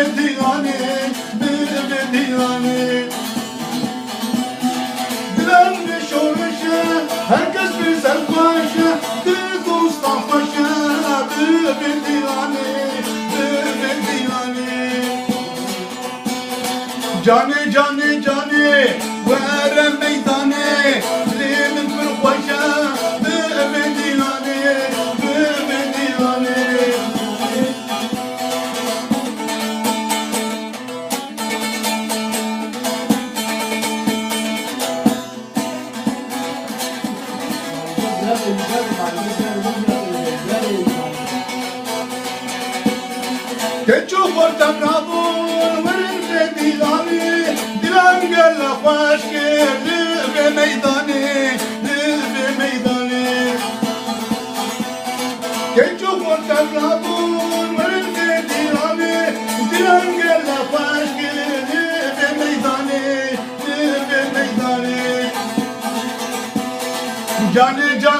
bir divane, bir divane Güvenmiş olmuşa, herkes bir serbaşa Büyük ustam paşa, bir divane, büyük bir divane Cani cani cani, Techo porta bravo, verde dilani, dilan gel hoş geldi ve meydani, ve meydani. Techo porta bravo, verde dilani, dilan gel hoş geldi ve meydani, ve meydani. Cane cane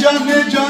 Media, media.